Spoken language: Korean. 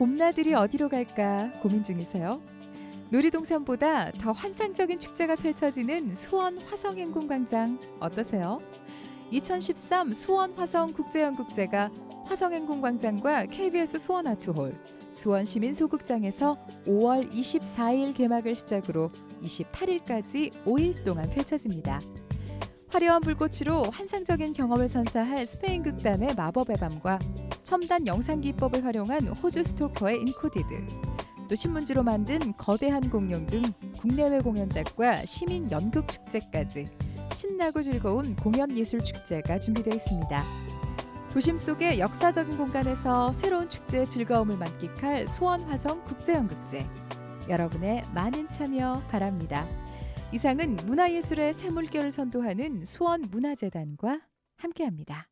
봄나들이 어디로 갈까 고민 중이세요? 놀이동산보다 더 환상적인 축제가 펼쳐지는 수원 화성행궁광장 어떠세요? 2013 수원 화성 국제연극제가 화성행궁광장과 KBS 수원 아트홀, 수원 시민 소극장에서 5월 24일 개막을 시작으로 28일까지 5일 동안 펼쳐집니다. 화려한 불꽃으로 환상적인 경험을 선사할 스페인 극단의 마법의 밤과 첨단 영상 기법을 활용한 호주 스토커의 인코디드, 또 신문지로 만든 거대한 공룡 등 국내외 공연작과 시민 연극 축제까지 신나고 즐거운 공연 예술 축제가 준비되어 있습니다. 도심 속의 역사적인 공간에서 새로운 축제의 즐거움을 만끽할 수원 화성 국제연극제. 여러분의 많은 참여 바랍니다. 이상은 문화예술의 새 물결을 선도하는 수원 문화재단과 함께합니다.